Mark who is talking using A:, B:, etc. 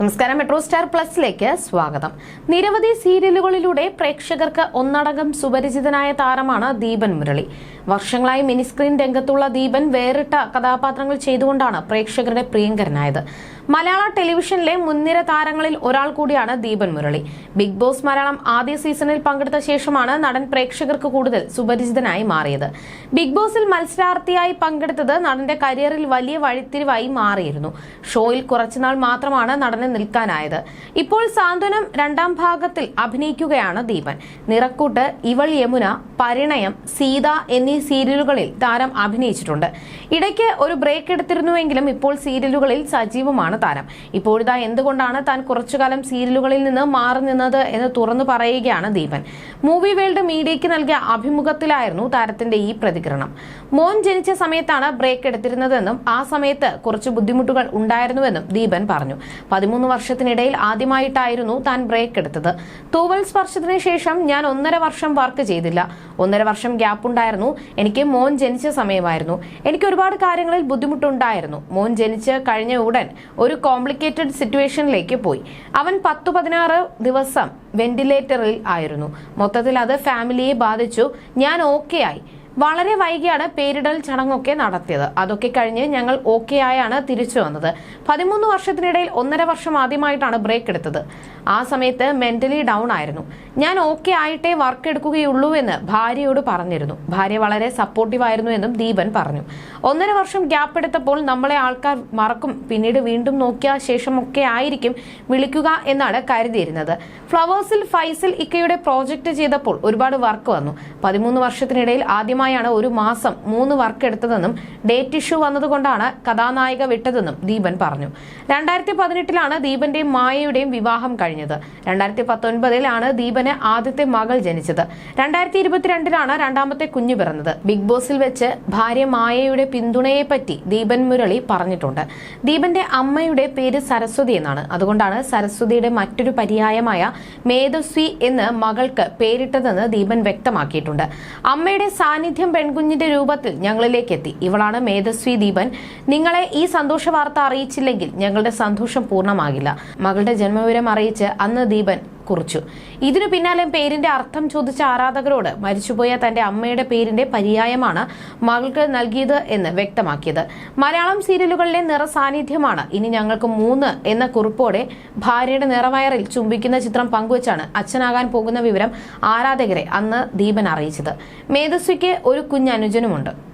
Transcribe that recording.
A: നമസ്കാരം. Metro star പ്ലസിലേക്ക് സ്വാഗതം. നിരവധി സീരിയലുകളിലൂടെ പ്രേക്ഷകർക്ക് ഒന്നടങ്കം സുപരിചിതനായ താരമാണ് ദീപൻ മുരളി. വർഷങ്ങളായി മിനിസ്ക്രീൻ രംഗത്തുള്ള ദീപൻ വേറിട്ട കഥാപാത്രങ്ങൾ ചെയ്തുകൊണ്ടാണ് പ്രേക്ഷകരുടെ പ്രിയങ്കരനായത്. മലയാള ടെലിവിഷനിലെ മുൻനിര താരങ്ങളിൽ ഒരാൾ കൂടിയാണ് ദീപൻ മുരളി. ബിഗ് ബോസ് മലയാളം ആദ്യ സീസണിൽ പങ്കെടുത്ത ശേഷമാണ് നടൻ പ്രേക്ഷകർക്ക് കൂടുതൽ സുപരിചിതനായി മാറിയത്. ബിഗ് ബോസിൽ മത്സരാർത്ഥിയായി പങ്കെടുത്തത് നടന്റെ കരിയറിൽ വലിയ വഴിത്തിരിവായി മാറിയിരുന്നു. ഷോയിൽ കുറച്ചുനാൾ മാത്രമാണ് നടന് നിൽക്കാനായത്. ഇപ്പോൾ സാന്ത്വനം രണ്ടാം ഭാഗത്തിൽ അഭിനയിക്കുകയാണ് ദീപൻ. നിറക്കൂട്ട് ഇവൾ യമുന പരിണയം സീത എന്നീ സീരിയലുകളിൽ താരം അഭിനയിച്ചിട്ടുണ്ട്. ഇടയ്ക്ക് ഒരു ബ്രേക്ക് എടുത്തിരുന്നുവെങ്കിലും ഇപ്പോൾ സീരിയലുകളിൽ സജീവമാണ് താരം. ഇപ്പോഴിതാ എന്തുകൊണ്ടാണ് താൻ കുറച്ചുകാലം സീരിയലുകളിൽ നിന്ന് മാറി നിന്നത് എന്ന് തുറന്നു പറയുകയാണ് ദീപൻ. മൂവി വേൾഡ് മീഡിയയ്ക്ക് നൽകിയ അഭിമുഖത്തിലായിരുന്നു താരത്തിന്റെ ഈ പ്രതികരണം. മോൻ ജനിച്ച സമയത്താണ് ബ്രേക്ക് എടുത്തിരുന്നതെന്നും ആ സമയത്ത് കുറച്ച് ബുദ്ധിമുട്ടുകൾ ഉണ്ടായിരുന്നുവെന്നും ദീപൻ പറഞ്ഞു. പതിമൂന്ന് വർഷത്തിനിടയിൽ ആദ്യമായിട്ടായിരുന്നു താൻ ബ്രേക്ക് എടുത്തത്. തൂവൽ സ്പർശത്തിന് ശേഷം ഞാൻ ഒന്നര വർഷം വർക്ക് ചെയ്തില്ല. ഒന്നര വർഷം ഗ്യാപ്പ് ഉണ്ടായിരുന്നു. എനിക്ക് മോൻ ജനിച്ച സമയമായിരുന്നു. എനിക്ക് ഒരുപാട് കാര്യങ്ങളിൽ ബുദ്ധിമുട്ടുണ്ടായിരുന്നു. മോൻ ജനിച്ച് കഴിഞ്ഞ ഉടൻ ഒരു കോംപ്ലിക്കേറ്റഡ് സിറ്റുവേഷനിലേക്ക് പോയി. അവൻ പത്തു പതിനാറ് ദിവസം വെന്റിലേറ്ററിൽ ആയിരുന്നു. മൊത്തത്തിൽ അത് ഫാമിലിയെ ബാധിച്ചു. ഞാൻ ഓക്കെ ആയി വളരെ വൈകിയാണ് പേരിടൽ ചടങ്ങൊക്കെ നടത്തിയത്. അതൊക്കെ കഴിഞ്ഞ് ഞങ്ങൾ ഓക്കെ ആയാണ് തിരിച്ചു വന്നത്. പതിമൂന്ന് വർഷത്തിനിടയിൽ ഒന്നര വർഷം ആദ്യമായിട്ടാണ് ബ്രേക്ക് എടുത്തത്. ആ സമയത്ത് മെന്റലി ഡൗൺ ആയിരുന്നു. ഞാൻ ഓക്കെ ആയിട്ടേ വർക്ക് എടുക്കുകയുള്ളൂ എന്ന് ഭാര്യയോട് പറഞ്ഞിരുന്നു. ഭാര്യ വളരെ സപ്പോർട്ടീവ് ആയിരുന്നു എന്നും ദീപൻ പറഞ്ഞു. ഒന്നര വർഷം ഗ്യാപ്പ് എടുത്തപ്പോൾ നമ്മളെ ആൾക്കാർ മറക്കും. പിന്നീട് വീണ്ടും നോക്കിയ ശേഷമൊക്കെ ആയിരിക്കും വിളിക്കുക എന്നാണ് കരുതിയിരുന്നത്. ഫ്ലവേഴ്സിൽ ഫൈസൽ ഇക്കയുടെ പ്രോജക്റ്റ് ചെയ്തപ്പോൾ ഒരുപാട് വർക്ക് വന്നു. പതിമൂന്ന് വർഷത്തിനിടയിൽ ആദ്യമായാണ് ഒരു മാസം മൂന്ന് വർക്ക് എടുത്തതെന്നും ഡേറ്റ് ഇഷ്യൂ വന്നതുകൊണ്ടാണ് കഥാനായിക വിട്ടതെന്നും ദീപൻ പറഞ്ഞു. രണ്ടായിരത്തി പതിനെട്ടിലാണ് ദീപന്റെയും മായയുടെയും വിവാഹം കഴിഞ്ഞത്. രണ്ടായിരത്തി പത്തൊൻപതിലാണ് ദീപന് ആദ്യത്തെ മകൾ ജനിച്ചത്. രണ്ടായിരത്തി ഇരുപത്തിരണ്ടിലാണ് രണ്ടാമത്തെ കുഞ്ഞു പിറന്നത്. ബിഗ് ബോസിൽ വെച്ച് ഭാര്യ മായയുടെ പിന്തുണയെ പറ്റി ദീപൻ മുരളി പറഞ്ഞിട്ടുണ്ട്. ദീപന്റെ അമ്മയുടെ പേര് സരസ്വതി എന്നാണ്. അതുകൊണ്ടാണ് സരസ്വതിയുടെ മറ്റൊരു പര്യായമായ മേധസ്വി എന്ന് മകൾക്ക് പേരിട്ടതെന്ന് ദീപൻ വ്യക്തമാക്കിയിട്ടുണ്ട്. അമ്മയുടെ സാന്നിധ്യം പെൺകുഞ്ഞിന്റെ രൂപത്തിൽ ഞങ്ങളിലേക്ക് എത്തി ഇവളാണ് മേധസ്വി ദീപൻ. നിങ്ങളെ ഈ സന്തോഷ വാർത്ത അറിയിച്ചില്ലെങ്കിൽ ഞങ്ങളുടെ സന്തോഷം പൂർണമാകില്ല. മകളുടെ ജന്മവിവരം അറിയിച്ച് അന്ന് ദീപൻ കുറിച്ചു. ഇതിനു പിന്നാലെ പേരിന്റെ അർത്ഥം ചോദിച്ച ആരാധകരോട് മരിച്ചുപോയ തന്റെ അമ്മയുടെ പേരിന്റെ പര്യായമാണ് മകൾക്ക് നൽകിയത് എന്ന് വ്യക്തമാക്കിയത്. മലയാളം സീരിയലുകളിലെ നിറസാന്നിധ്യമാണ് ഇനി ഞങ്ങൾക്ക് മൂന്ന് എന്ന കുറിപ്പോടെ ഭാര്യയുടെ നിറവയറിൽ ചുംബിക്കുന്ന ചിത്രം പങ്കുവച്ചാണ് അച്ഛനാകാൻ പോകുന്ന വിവരം ആരാധകരെ അന്ന് ദീപൻ അറിയിച്ചത്. മേധസ്വിക്ക് ഒരു കുഞ്ഞനുജനുമുണ്ട്.